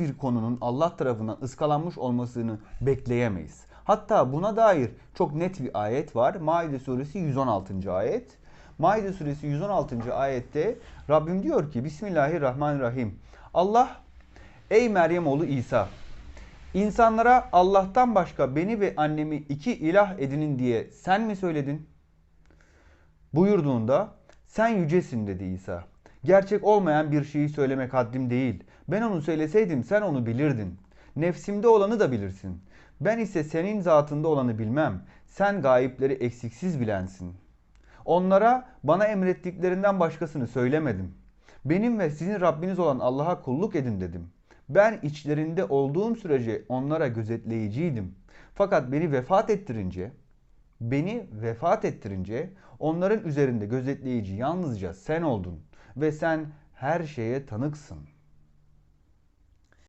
bir konunun Allah tarafından ıskalanmış olmasını bekleyemeyiz. Hatta buna dair çok net bir ayet var. Maide suresi 116. ayet. Maide suresi 116. ayette Rabbim diyor ki Bismillahirrahmanirrahim. Allah ey Meryem oğlu İsa insanlara Allah'tan başka beni ve annemi iki ilah edinin diye sen mi söyledin? Buyurduğunda sen yücesin dedi İsa. Gerçek olmayan bir şeyi söylemek haddim değil. Ben onu söyleseydim sen onu bilirdin. Nefsimde olanı da bilirsin. Ben ise senin zatında olanı bilmem. Sen gayipleri eksiksiz bilensin. Onlara bana emrettiklerinden başkasını söylemedim. Benim ve sizin Rabbiniz olan Allah'a kulluk edin dedim. Ben içlerinde olduğum sürece onlara gözetleyiciydim. Fakat beni vefat ettirince, beni vefat ettirince onların üzerinde gözetleyici yalnızca sen oldun ve sen her şeye tanıksın.